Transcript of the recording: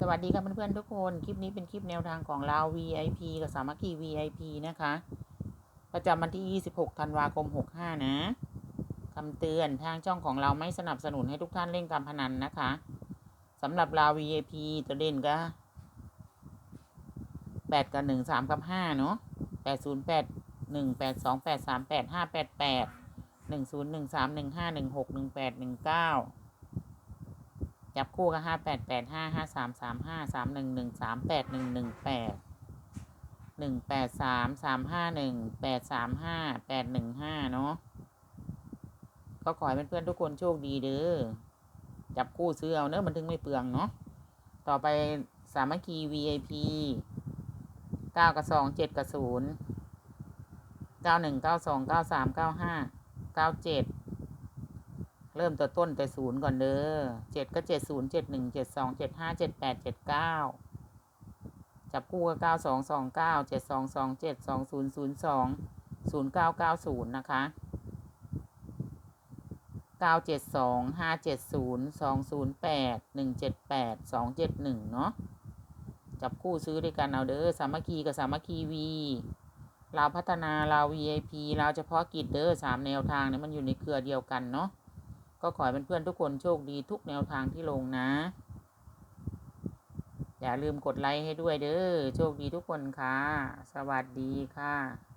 สวัสดีค่ะเพื่อนๆทุกคน คลิปนี้เป็นคลิปแนวทางของเรา VIP กับสามัคคี VIP นะคะ ประจำวันที่ 26 ธันวาคม 65 นะคำเตือนทางช่องของเราไม่สนับสนุนให้ทุกท่านเล่นการพนันนะคะสำหรับเรา VIP ตัวเด่นก็ 8 กับ 1 3 กับ 5 เนาะ8 0 8 1 8 2 8 3 8 5 8 8 1 0 1 3 1 5 1 6 1 8 1 9 จับคู่ก็ห้าแปดแปดห้าห้าสามสามห้าสามหนึ่งหนึ่งสามแปดหนึ่งหนึ่งแปดหนึ่งแปดสามสามห้าหนึ่งแปดสามห้าแปดหนึ่งห้าเนาะก็ขอให้เพื่อนๆทุกคนโชคดีเด้อจับคู่ซื้อเอาเนอะมันถึงไม่เปลืองเนาะต่อไปสามัคคี VIP เก้ากับสองเจ็ดกับศูนย์เก้าหนึ่งเก้าสองเก้าสามเก้าห้าเก้าเจ็ด เริ่มตัวต้นแต่ศูนย์ก่อนเด้อเจ็ดก็เจ็ดศูนย์เจ็ดหนึ่งเจ็ดสองเจ็ดห้าเจ็ดแปดเจ็ดเก้าจับคู่ก็เก้าสองสองเก้าเจ็ดสองสองเจ็ดสองศูนย์ศูนย์สองศูนย์เก้าเก้าศูนย์นะคะเก้าเจ็ดสองห้าเจ็ดศูนย์สองศูนย์แปดหนึ่งเจ็ดแปดสองเจ็ดหนึ่งเนาะจับคู่ซื้อด้วยกันเอาเด้อสามัคคีกับสามัคคีวีเราพัฒนาเรา VIP เราเฉพาะกิจเด้อสามแนวทางเนี่ยมันอยู่ในเครือเดียวกันเนาะ ก็ขอให้เพื่อนๆทุกคนโชคดีทุกแนวทางที่ลงนะ อย่าลืมกดไลค์ให้ด้วยเด้อ โชคดีทุกคนค่ะ สวัสดีค่ะ